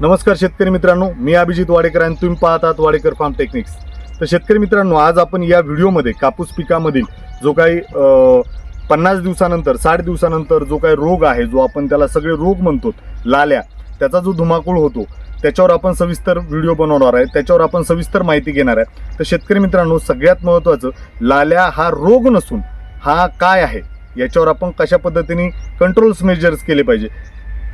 नमस्कार शेतकरी मित्रांनो मी अभिजित वाडेकर आणि तुम्ही पाहतात वाडेकर फार्म टेक्निक्स. तर शेतकरी मित्रांनो आज आपण या व्हिडिओमध्ये कापूस पिकामधील जो काही पन्नास दिवसानंतर साठ दिवसानंतर जो काही रोग आहे जो आपण त्याला सगळे रोग म्हणतो लाल्या त्याचा जो धुमाकूळ होतो त्याच्यावर आपण सविस्तर व्हिडिओ बनवणार आहे. त्याच्यावर आपण सविस्तर माहिती घेणार आहे. तर शेतकरी मित्रांनो सगळ्यात महत्त्वाचं लाल्या हा रोग नसून हा काय आहे? याच्यावर आपण कशा पद्धतीने कंट्रोल्स मेजर्स केले पाहिजे?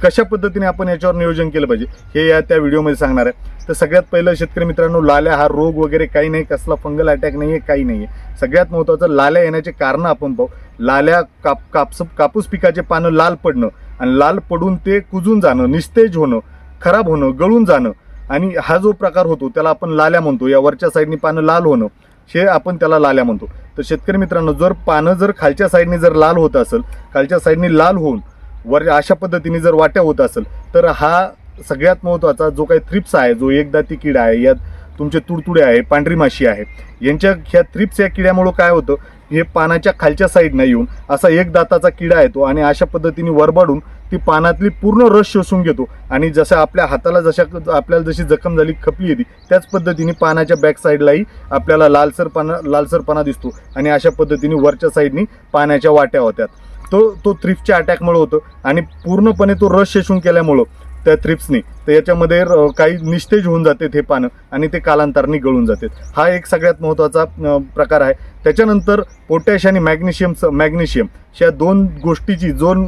कशा पद्धतीने आपण याच्यावर नियोजन केलं पाहिजे हे या त्या व्हिडिओमध्ये सांगणार आहे. तर सगळ्यात पहिलं शेतकरी मित्रांनो लाल्या हा रोग वगैरे काही नाही कसला फंगल अटॅक नाही आहे काही नाही आहे सगळ्यात महत्त्वाचं लाल्या येण्याचे कारणं आपण पाहू. लाल्या काप कापस कापूस पिकाचे पानं लाल पडणं आणि लाल पडून ते कुजून जाणं निस्तेज होणं खराब होणं गळून जाणं. आणि हा जो प्रकार होतो त्याला आपण लाल्या म्हणतो. या वरच्या साईडनी पानं लाल होणं हे आपण त्याला लाल्या म्हणतो. तर शेतकरी मित्रांनो जर पानं जर खालच्या साईडने जर लाल होत असेल खालच्या साईडने लाल होऊन वर अशा पद्धतीने जर वाट्या होत असेल तर हा सगळ्यात महत्त्वाचा जो काही थ्रिप्स आहे जो एकदाती किडा आहे यात तुमचे तुडतुडे आहे पांढरी माशी आहे यांच्या ह्या थ्रिप्स या किड्यामुळं काय होतं हे पानाच्या खालच्या साईडनं येऊन असा एक दाताचा किडा येतो आणि अशा पद्धतीने वरबाडून ती पानातली पूर्ण रस शोषून घेतो. आणि जसं आपल्या हाताला जशा आपल्याला जशी जखम झाली खपली येते त्याच पद्धतीने पानाच्या बॅक साईडलाही आपल्याला लालसरपणा लालसरपणा दिसतो. आणि अशा पद्धतीने वरच्या साईडनी पाण्याच्या वाट्या होत्यात. तो तो थ्रिप्सच्या अटॅकमुळं होतं. आणि पूर्णपणे तो रस शोषून केल्यामुळं त्या थ्रिप्सने तर याच्यामध्ये र- काही निस्तेज होऊन जाते हे पानं आणि ते कालांतराने गळून जाते. हा एक सगळ्यात महत्त्वाचा प्रकार आहे. त्याच्यानंतर पोटॅश आणि मॅग्नेशियम मॅग्नेशियम ह्या दोन गोष्टीची दोन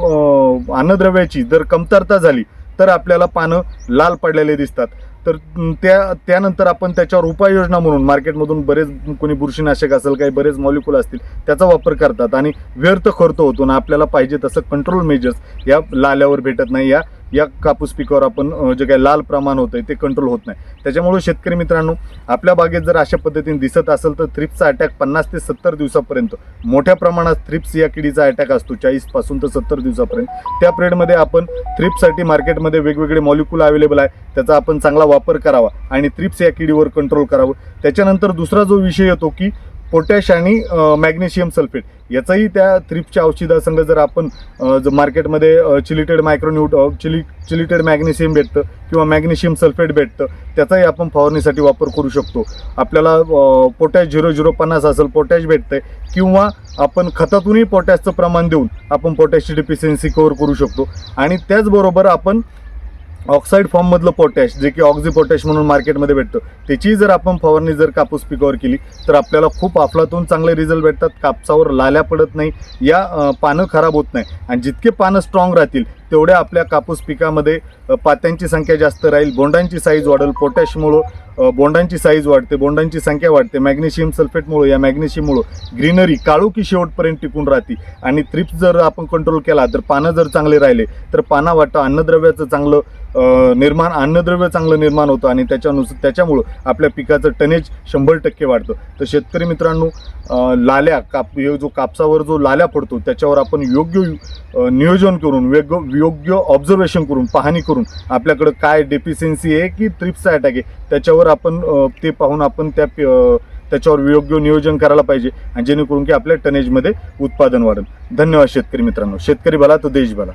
अन्नद्रव्याची जर कमतरता झाली तर आपल्याला पानं लाल पडलेले दिसतात. तर त्या त्यानंतर आपण त्याच्यावर उपाययोजना म्हणून मार्केटमधून बरेच कोणी बुरशीनाशक असेल काही बरेच मॉलिक्युल असतील त्याचा वापर करतात आणि व्यर्थ खर्च होतो ना आपल्याला पाहिजे तसं कंट्रोल मेजर्स या लाल्यावर भेटत नाही या या कापूस पिकावर आपण जे काही लाल प्रमाण होतं ते कंट्रोल होत नाही. त्याच्यामुळे शेतकरी मित्रांनो आपल्या बागेत जर अशा पद्धतीने दिसत असेल तर थ्रिप्सचा अटॅक पन्नास ते सत्तर दिवसापर्यंत मोठ्या प्रमाणात थ्रिप्स या किडीचा अटॅक असतो चाळीसपासून तर सत्तर दिवसापर्यंत. त्या पिरियडमध्ये आपण थ्रिप्ससाठी मार्केटमध्ये वेगवेगळे मॉलिक्युल अवेलेबल आहे त्याचा आपण चांगला वापर करावा आणि थ्रिप्स या किडीवर कंट्रोल करावं. त्याच्यानंतर दुसरा जो विषय येतो की पोटॅश आणि मॅग्नेशियम सल्फेट. याचाही त्या थ्रिपच्या औषधासंग जर आपण जो जर मार्केटमध्ये चिलिटेड मायक्रोन्यूट चिली चिलिटेड मॅग्नेशियम भेटतं किंवा मॅग्नेशियम सल्फेट भेटतं त्याचाही आपण फवारणीसाठी वापर करू शकतो. आपल्याला पोटॅश झिरो झिरो पन्नास असेल पोटॅश भेटतं किंवा आपण खतातूनही पोटॅशचं प्रमाण देऊन आपण पोटॅशची डिफिशियन्सी कव्हर करू शकतो. आणि त्याचबरोबर आपण ऑक्साईड फॉर्ममधलं पोटॅश जे की ऑक्झी पोटॅश म्हणून मार्केटमध्ये भेटतं त्याची जर आपण फवारणी जर कापूस पिकावर केली तर आपल्याला खूप अफलातून चांगले रिझल्ट भेटतात. कापसावर लाल्या पडत नाही. या पानं खराब होत नाही. आणि जितके पानं स्ट्रॉंग राहतील तेवढ्या आपल्या कापूस पिकामध्ये पात्यांची संख्या जास्त राहील बोंडांची साईज वाढेल पोटॅशमुळं बोंडांची साईज वाढते बोंडांची संख्या वाढते मॅग्नेशियम सल्फेटमुळं या मॅग्नेशियममुळं ग्रीनरी काळोखी शेवटपर्यंत टिकून राहते. आणि थ्रिप्स जर आपण कंट्रोल केला तर पानं जर चांगले राहिले तर पाना वाटतं अन्नद्रव्याचं चांगलं निर्माण अन्नद्रव्य चांगलं निर्माण होतं आणि त्याच्यानुसार त्याच्यामुळं आपल्या पिकाचं टनेज शंभर टक्के वाढतं. तर शेतकरी मित्रांनो लाल्या काप हे जो कापसावर जो लाल्या पडतो त्याच्यावर आपण योग्य नियोजन करून वेग योग्य ऑब्झर्वेशन करून पाहणी करून आपल्याकडं काय डेफिशियन्सी आहे की ट्रिप्सचा अटॅक आहे त्याच्यावर आपण ते पाहून आपण त्या त्याच्यावर योग्य नियोजन करायला पाहिजे आणि जेणेकरून की आपल्या टनेजमध्ये उत्पादन वाढेल. धन्यवाद शेतकरी मित्रांनो. शेतकरी भला तो देश भला.